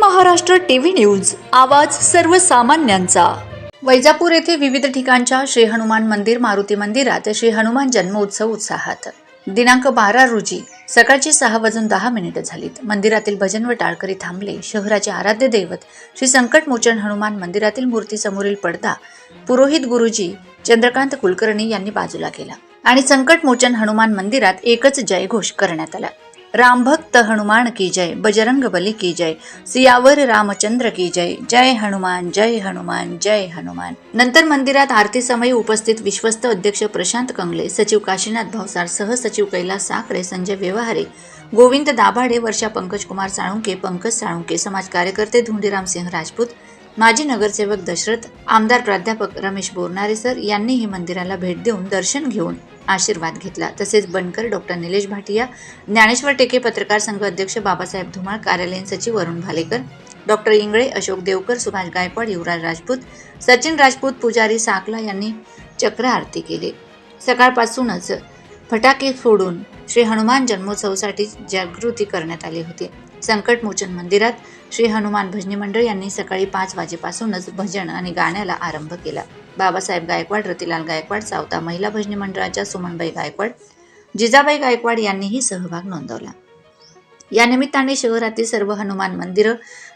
Maharashtra TV news आवाज सर्वसामान्यांचा. वैजापूर येथे विविध ठिकाणच्या श्री हनुमान मंदिर मारुती मंदिरात श्री हनुमान जन्मोत्सव उत्साहात. दिनांक बारा रोजी सकाळची सहा वाजून दहा मिनिटं झालीत. मंदिरातील भजन व टाळकरी थांबले. शहराचे आराध्य दैवत श्री संकटमोचन हनुमान मंदिरातील मूर्तीसमोरील पडदा पुरोहित गुरुजी चंद्रकांत कुलकर्णी यांनी बाजूला केला आणि संकटमोचन हनुमान मंदिरात एकच जयघोष करण्यात आला. रामभक्त हनुमान की जय बजरंग बली की जय सियावर रामचंद्र की जय जय हनुमान जय हनुमान जय हनुमान. नंतर मंदिरात आरती समयी उपस्थित विश्वस्त अध्यक्ष प्रशांत कंगले सचिव काशीनाथ भावसार सहसचिव कैलास साखरे संजय व्यवहारे गोविंद दाभाडे वर्षा पंकज कुमार साळुंके पंकज साळुंके समाज कार्यकर्ते धुंडीराम सिंह राजपूत माजी नगरसेवक दशरथ आमदार प्राध्यापक रमेश बोरनारे सर यांनीही मंदिराला भेट देऊन दर्शन घेऊन आशीर्वाद घेतला. तसेच बनकर डॉक्टर निलेश भाटिया ज्ञानेश्वर टेके पत्रकार संघ अध्यक्ष बाबासाहेब धुमाळ कार्यालयीन सचिव वरुण भालेकर डॉक्टर इंगळे अशोक देवकर सुभाष गायकवाड युवराज राजपूत सचिन राजपूत पुजारी साकला यांनी चक्र आरती केली. सकाळपासूनच फटाके फोडून श्री हनुमान जन्मोत्सवासाठी जागृती करण्यात आली होती. संकटमोचन मंदिरात श्री हनुमान भजनी मंडळ यांनी सकाळी पाच वाजेपासूनच भजन आणि गाण्याला आरंभ केला. बाबासाहेब गायकवाड रतिलाल गायकवाड सावता महिला भजनी मंडळाच्या सुमनबाई गायकवाड जिजाबाई गायकवाड यांनीही सहभाग नोंदवला. या निमित्ताने शहरातील सर्व हनुमान मंदिरं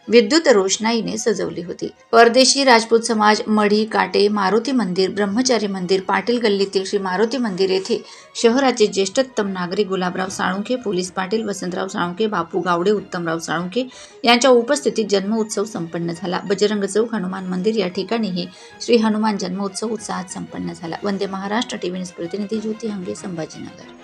विद्युत रोषणाईने सजवली होती. परदेशी राजपूत समाज मढी काटे मारुती मंदिर ब्रह्मचारी मंदिर पाटील गल्लीतील श्री मारुती मंदिर येथे शहराचे ज्येष्ठतम नागरिक गुलाबराव साळुंखे पोलीस पाटील वसंतराव साळुंखे बापू गावडे उत्तमराव साळुंखे यांच्या उपस्थितीत जन्मोत्सव संपन्न झाला. बजरंग चौक हनुमान मंदिर या ठिकाणीही श्री हनुमान जन्मोत्सव उत्साहात संपन्न झाला. वंदे महाराष्ट्र टीव्ही न्यूज प्रतिनिधी ज्योती हंगे संभाजीनगर.